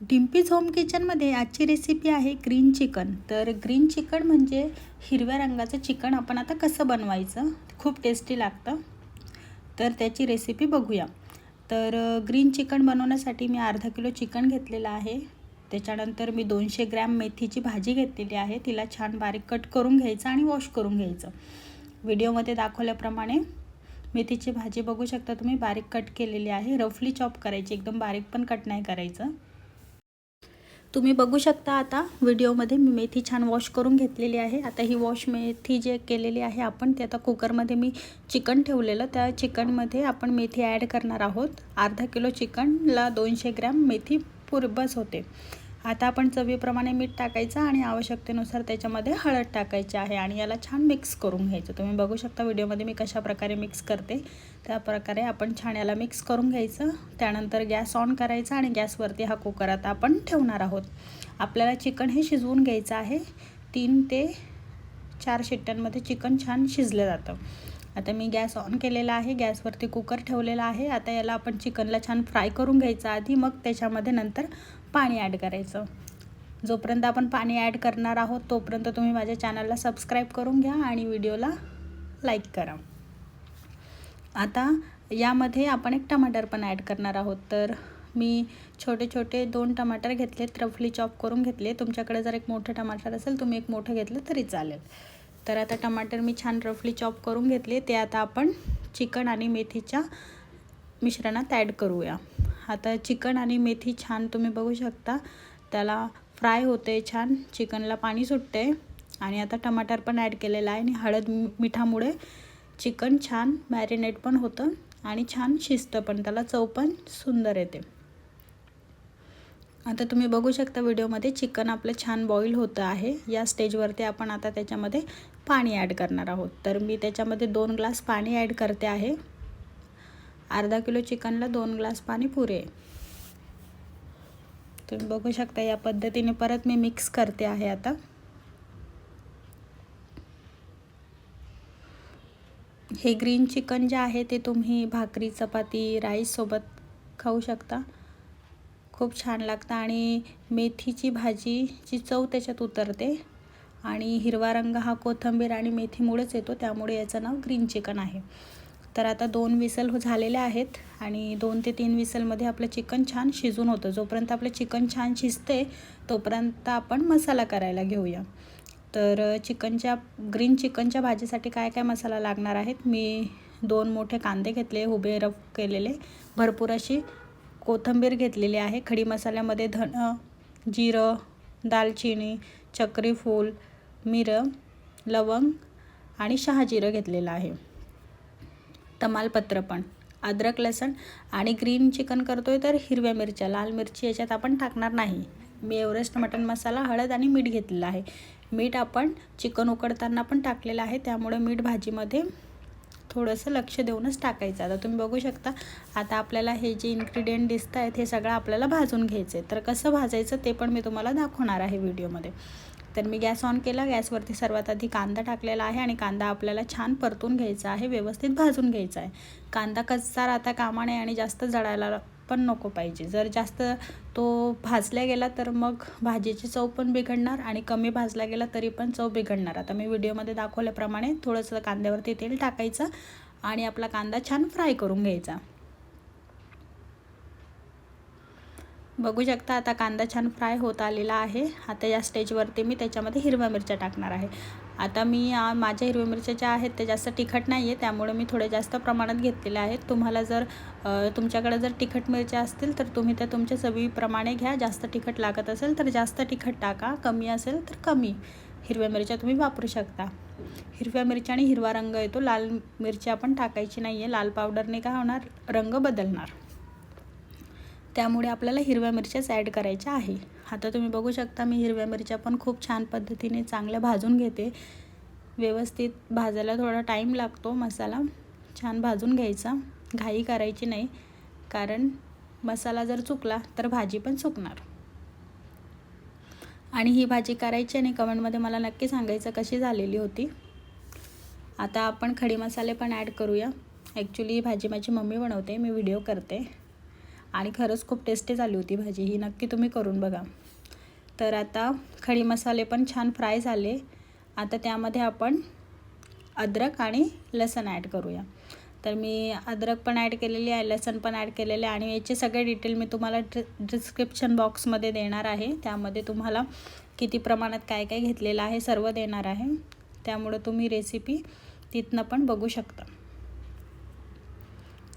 Dimpy's home किचनमध्ये आजची recipe आहे ग्रीन चिकन तर ग्रीन चिकन म्हणजे हिरव्या रंगाचं चिकन आपण आता कसं बनवायचं? खूप टेस्टी लागतं. तर त्याची रेसिपी बघूया. तर ग्रीन चिकन बनवण्यासाठी मी अर्धा किलो चिकन घेतलेलं आहे. त्याच्यानंतर मी दोनशे ग्रॅम मेथीची भाजी घेतलेली आहे. तिला छान बारीक कट करून घ्यायचं आणि वॉश करून घ्यायचं. व्हिडिओमध्ये दाखवल्याप्रमाणे मेथीची भाजी बघू शकता तुम्ही. बारीक कट केलेली आहे. रफली चॉप करायची. एकदम बारीक पण कट नाही करायचं. तुम्ही बघू शकता आता व्हिडिओमध्ये मी मेथी छान वॉश करून घेतलेली आहे. आता ही वॉश मेथी जे केलेली आहे आपण ते आता कुकरमध्ये मी चिकन ठेवलेलं. त्या चिकनमध्ये आपण मेथी ॲड करणार आहोत. अर्धा किलो चिकनला दोनशे ग्रॅम मेथी पुरबस होते. आता आपण चवीप्रमाणे मीठ टाकायचं आणि आवश्यकतेनुसार त्याच्यामध्ये हळद टाकायची आहे आणि याला छान मिक्स करून घ्यायचं. तुम्ही बघू शकता व्हिडिओमध्ये मी कशा प्रकारे मिक्स करते. त्या प्रकारे आपण छान याला मिक्स करून घ्यायचं. त्यानंतर गॅस ऑन करायचा आणि गॅसवरती हा कुकर आता आपण ठेवणार आहोत. आपल्याला चिकन हे शिजवून घ्यायचं आहे. तीन ते चार शिट्ट्यांमध्ये चिकन छान शिजलं जातं. आता मी गॅस ऑन केलेला आहे. गॅसवरती कुकर ठेवलेला आहे. आता याला आपण चिकनला छान फ्राय करून घ्यायचं आधी. मग त्याच्यामध्ये नंतर पाणी ॲड करायचं. जोपर्यंत आपण पाणी ॲड करणार आहोत तोपर्यंत तुम्ही माझ्या चॅनलला सबस्क्राईब करून घ्या आणि व्हिडिओला लाईक करा. आता यामध्ये आपण एक टमाटर पण ॲड करणार आहोत. तर मी छोटे छोटे दोन टमाटर घेतले रफली चॉप करून घेतले तुमच्याकडे जर एक मोठं टमाटर असेल तुम्ही एक मोठं घेतलं तरी चालेल. तर आता टमाटर मी छान रफली चॉप करून घेतले. ते आता आपण चिकन आणि मेथीच्या मिश्रणात ॲड करूया. आता चिकन आणि मेथी छान तुम्ही बघू शकता. त्याला फ्राय होते छान. चिकनला पाणी सुटते. आणि आता टमाटर पण ॲड केलेला आहे आणि हळद मिठामुळे चिकन छान मॅरिनेट पण होतं आणि छान शिजतं पण. त्याला चव पण सुंदर येते. आता तुम्ही बघू शकता व्हिडिओमध्ये चिकन आपलं छान बॉईल होतं आहे. या स्टेजवरती आपण आता त्याच्यामध्ये पाणी ॲड करणार आहोत. तर मी त्याच्यामध्ये दोन ग्लास पाणी ॲड करते आहे. अर्धा किलो चिकनला दोन ग्लास पाणी पुरे. तुम्ही बघू शकता या पद्धतीने परत मी मिक्स करते आहे आता. हे ग्रीन चिकन जे आहे ते तुम्ही भाकरी चपाती राईससोबत खाऊ शकता. खूप छान लागतं आणि मेथीची भाजीची चव त्याच्यात उतरते आणि हिरवा रंग हा कोथिंबीर आणि मेथीमुळेच येतो त्यामुळे याचं नाव ग्रीन चिकन आहे. तर आता दोन विसल हो झालेले आहेत आणि दोन ते तीन विसलमध्ये आपलं चिकन छान शिजून होतं. जोपर्यंत आपलं चिकन छान शिजते तोपर्यंत आपण मसाला करायला घेऊया. तर चिकनच्या ग्रीन चिकनच्या भाजीसाठी काय काय मसाला लागणार आहेत? मी दोन मोठे कांदे घेतले उभे रफ केलेले. भरपूर अशी कोथिंबीर घेतलेली आहे. खडी मसाल्यामध्ये धन जिरं दालचिनी चक्रीफूल मिरं लवंग आणि शहाजिरं घेतलेलं आहे. तमालपत्र पण. अद्रक लसण आणि ग्रीन चिकन करतो आहे तर हिरव्या मिरच्या. लाल मिरची याच्यात आपण टाकणार नाही. मी एव्हरेस्ट मटण मसाला हळद आणि मीठ घेतलेलं आहे. मीठ आपण चिकन उकडताना पण टाकलेलं आहे. त्यामुळे मीठ भाजीमध्ये थोडंसं लक्ष देऊनच टाकायचं. आता तुम्ही बघू शकता आता आपल्याला हे जे इन्ग्रेडियंट दिसत आहेत हे सगळं आपल्याला भाजून घ्यायचं आहे तर कसं भाजायचं ते पण मी तुम्हाला दाखवणार आहे व्हिडिओमध्ये. तर मी गॅस ऑन केला. गॅसवरती सर्वात आधी कांदा टाकलेला आहे आणि कांदा आपल्याला छान परतून घ्यायचा आहे व्यवस्थित भाजून घ्यायचा आहे. कांदा कच्चा राहता कामा नये आणि जास्त जळायला पण नको पाहिजे. जर जास्त तो भाजला गेला तर मग भाजीची चव पण बिघडणार आणि कमी भाजला गेला तरी पण चव बिघडणार. आता मी व्हिडिओमध्ये दाखवल्याप्रमाणे थोडंसं कांद्यावरती तेल टाकायचं आणि आपला कांदा छान फ्राय करून घ्यायचा. बघू शकता आता कांदा छान फ्राय होत आलेला आहे. आता या स्टेजवरती मी त्याच्यामध्ये हिरव्या मिरच्या टाकणार आहे. आता मी माझ्या हिरव्या मिरच्या ज्या आहेत ते जास्त तिखट नाही आहे त्यामुळे मी थोड्या जास्त प्रमाणात घेतलेल्या आहेत. तुम्हाला जर तुमच्याकडे जर तिखट मिरच्या असतील तर तुम्ही त्या तुमच्या चवीप्रमाणे घ्या. जास्त तिखट लागत असेल तर जास्त तिखट टाका. कमी असेल तर कमी. हिरव्या मिरच्या तुम्ही वापरू शकता. हिरव्या मिरच्या आणि हिरवा रंग येतो. लाल मिरची आपण टाकायची नाही आहे लाल पावडरने काय होणार? रंग बदलणार. त्यामुळे आपल्याला हिरव्या मिरच्याच ॲड करायच्या आहे. आता तुम्ही बघू शकता मी हिरव्या मिरच्या पण खूप छान पद्धतीने चांगल्या भाजून घेते. व्यवस्थित भाजायला थोडा टाईम लागतो मसाला. छान भाजून घ्यायचा. घाई करायची नाही कारण मसाला जर चुकला तर भाजी पण चुकणार. आणि ही भाजी करायची आणि कमेंटमध्ये मला नक्की सांगायचं कशी झालेली होती. आता आपण खडी मसाले पण ॲड करूया. ॲक्च्युली ही भाजी माझी मम्मी बनवते मी व्हिडिओ करते. आणि खरंच खूप टेस्टी झाली होती भाजी. ही नक्की तुम्ही करून बघा. तर आता खडी मसाले पण छान फ्राय झाले. आता त्यामध्ये आपण अद्रक आणि लसण ॲड करूया. तर मी अद्रक पण ॲड केलेली आहे लसण पण ॲड केलेले आहे आणि याचे सगळे डिटेल मी तुम्हाला डि डिस्क्रिप्शन बॉक्समध्ये देणार आहे. त्यामध्ये तुम्हाला किती प्रमाणात काय काय घेतलेलं आहे सर्व देणार आहे. त्यामुळं तुम्ही रेसिपी तिथनं पण बघू शकता.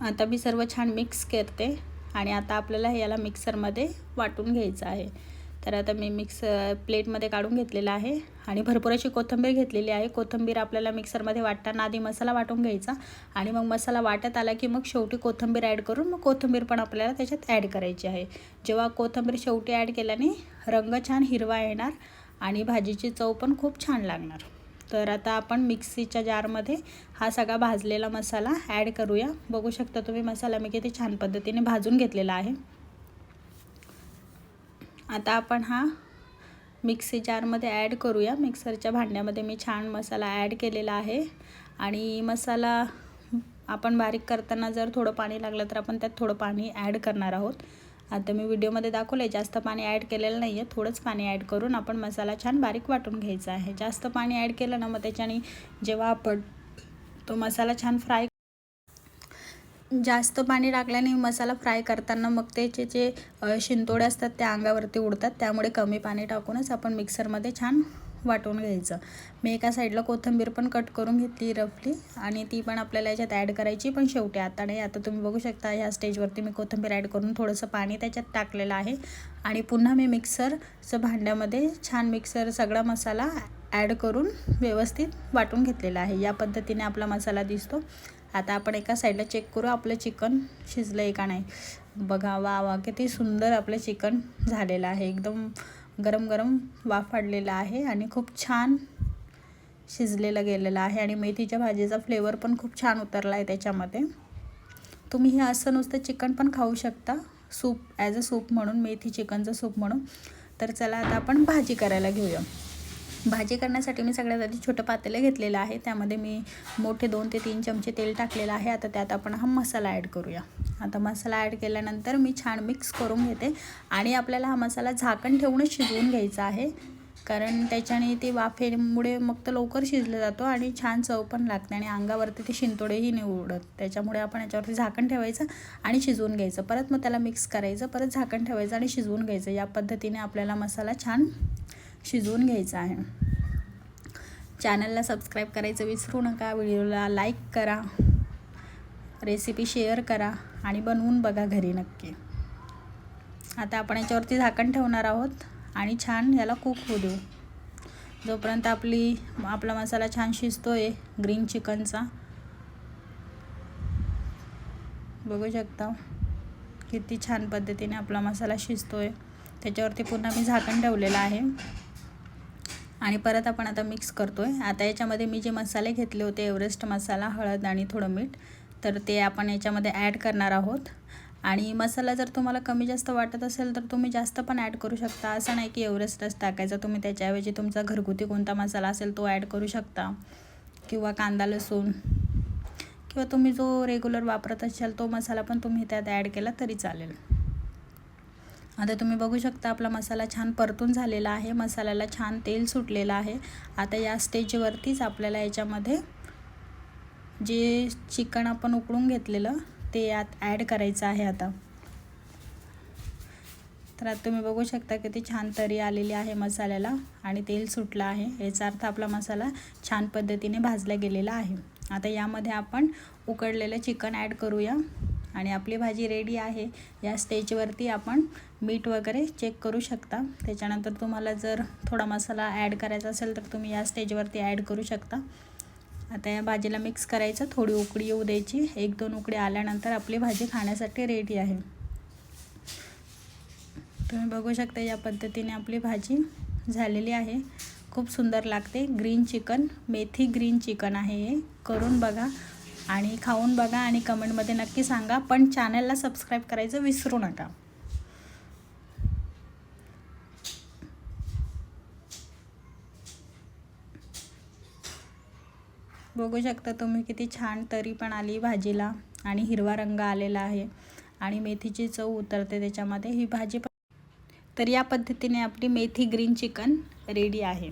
आता मी सर्व छान मिक्स करते. आणि आता आपल्याला याला मिक्सरमध्ये वाटून घ्यायचं आहे. तर आता मी मिक्स प्लेटमध्ये काढून घेतलेलं आहे आणि भरपूर अशी कोथिंबीर घेतलेली आहे. कोथिंबीर आपल्याला मिक्सरमध्ये वाटताना आधी मसाला वाटून घ्यायचा आणि मग मसाला वाटत आला की मग शेवटी कोथिंबीर ॲड करून मग कोथिंबीर पण आपल्याला त्याच्यात ॲड करायची आहे. जेव्हा कोथिंबीर शेवटी ॲड केल्याने रंग छान हिरवा येणार आणि भाजीची चव पण खूप छान लागणार. तर आता आपण मिक्सीच्या जारमध्ये हा सगळा भाजलेला मसाला ॲड करूया. बघू शकता तुम्ही मसाला मी किती छान पद्धतीने भाजून घेतलेला आहे. आता आपण हा मिक्सी जारमध्ये ॲड करूया. मिक्सरच्या भांड्यामध्ये मी छान मसाला ॲड केलेला आहे. आणि मसाला आपण बारीक करताना जर थोडं पाणी लागलं तर आपण त्यात थोडं पाणी ॲड करणार आहोत. आता मी व्हिडिओमध्ये दाखवलं आहे जास्त पाणी ॲड केलेलं नाही आहे थोडंच पाणी ॲड करून आपण मसाला छान बारीक वाटून घ्यायचा आहे. जास्त पाणी ॲड केलं ना मग त्याच्याने जेव्हा आपण तो मसाला छान फ्राय जास्त पाणी टाकल्याने मसाला फ्राय करताना मग त्याचे जे शिंतोडे असतात त्या अंगावरती उडतात. त्यामुळे कमी पाणी टाकूनच आपण मिक्सरमध्ये छान वाटून घ्यायचं. मी एका साईडला कोथिंबीर पण कट करून घेतली रफली आणि ती पण आपल्याला याच्यात ॲड करायची पण शेवटी. आता नाही आता तुम्ही बघू शकता ह्या स्टेजवरती मी कोथिंबीर ॲड करून थोडंसं पाणी त्याच्यात टाकलेलं आहे. आणि पुन्हा मी मिक्सरचं भांड्यामध्ये छान मिक्सर सगळा मसाला ॲड करून व्यवस्थित वाटून घेतलेला आहे. या पद्धतीने आपला मसाला दिसतो. आता आपण एका साईडला चेक करू आपलं चिकन शिजलं आहे का नाही. बघा वा वा किती सुंदर आपलं चिकन झालेलं आहे. एकदम गरम गरम वाफाडलेलं आहे आणि खूप छान शिजलेलं गेलेलं आहे आणि मेथीच्या भाजीचा फ्लेवर पण खूप छान उतरला आहे त्याच्यामध्ये. तुम्ही हे असं नुसतं चिकन पण खाऊ शकता. सूप ॲज अ सूप म्हणून मेथी चिकनचं सूप म्हणून. तर चला आता आपण भाजी करायला घेऊया. भाजी करण्यासाठी मी सगळ्यात आधी छोटं पातेलं घेतलेलं आहे. त्यामध्ये मी मोठे दोन ते तीन चमचे तेल टाकलेलं आहे. आता त्यात आपण हा मसाला ॲड करूया. आता मसाला ॲड केल्यानंतर मी छान मिक्स करून घेते आणि आपल्याला हा मसाला झाकण ठेवूनच शिजवून घ्यायचा आहे. कारण त्याच्याने ते वाफेमुळे मग तर लवकर शिजलं जातो आणि छान चव पण लागते आणि अंगावरती ते शिंतोडेही नाही उडत. त्याच्यामुळे आपण याच्यावरती झाकण ठेवायचं आणि शिजवून घ्यायचं. परत मग त्याला मिक्स करायचं. परत झाकण ठेवायचं आणि शिजवून घ्यायचं. या पद्धतीने आपल्याला मसाला छान शिजवून घ्यायचं आहे. चॅनलला सबस्क्राईब करायचं विसरू नका. व्हिडिओला लाईक करा. रेसिपी शेअर करा आणि बनवून बघा घरी नक्की. आता आपण याच्यावरती झाकण ठेवणार आहोत आणि छान याला कुक होऊ देऊ. जोपर्यंत आपली आपला मसाला छान शिजतो आहे ग्रीन चिकनचा बघू शकता किती छान पद्धतीने आपला मसाला शिजतो आहे त्याच्यावरती पुन्हा मी झाकण ठेवलेलं आहे. आणि परत आपण आता मिक्स करतो आहे आता याच्यामध्ये मी जे मसाले घेतले होते एव्हरेस्ट मसाला हळद आणि थोडं मीठ तर ते आपण याच्यामध्ये ॲड करणार आहोत. आणि मसाला जर तुम्हाला कमी जास्त वाटत असेल तर तुम्ही जास्त पण ॲड करू शकता. असं नाही की एव्हरेस्टच टाकायचा तुम्ही त्याच्याऐवजी तुमचा घरगुती कोणता मसाला असेल तो ॲड करू शकता. किंवा कांदा लसूण किंवा तुम्ही जो रेग्युलर वापरत असाल तो मसाला पण तुम्ही त्यात ॲड केला तरी चालेल. आता तुम्ही बघू शकता आपला मसाला छान परतून झालेला आहे. मसाल्याला छान तेल सुटलेलं आहे. आता या स्टेजवरतीच आपल्याला याच्यामध्ये जे चिकन आपण उकळून घेतलेलं ते यात ॲड करायचं आहे आता. तर आता तुम्ही बघू शकता किती छान तरी आलेली आहे मसाल्याला आणि तेल सुटलं आहे. याचा अर्थ आपला मसाला छान पद्धतीने भाजला गेलेला आहे. आता यामध्ये आपण उकडलेलं चिकन ॲड करूया. आणि आपली भाजी रेडी आहे. या स्टेजवरती आपण मीठ वगैरे चेक करू शकता. त्याच्यानंतर तुम्हाला जर थोडा मसाला ॲड करायचा असेल तर तुम्ही या स्टेजवरती ॲड करू शकता. आता या भाजीला मिक्स करायचं. थोडी उकडी येऊ द्यायची. एक दोन उकडी आल्यानंतर आपली भाजी खाण्यासाठी रेडी आहे. तुम्ही बघू शकता या पद्धतीने आपली भाजी झालेली आहे. खूप सुंदर लागते. ग्रीन चिकन मेथी ग्रीन चिकन आहे हे. करून बघा. आणि खाऊन बघा आणि कमेंटमध्ये नक्की सांगा. पण चॅनलला सबस्क्राईब करायचं विसरू नका. बघू शकता तुम्ही किती छान तरी पण आली भाजीला आणि हिरवा रंग आलेला आहे आणि मेथीची चव उतरते त्याच्यामध्ये. ही भाजी तर या पद्धतीने आपली मेथी ग्रीन चिकन रेडी आहे.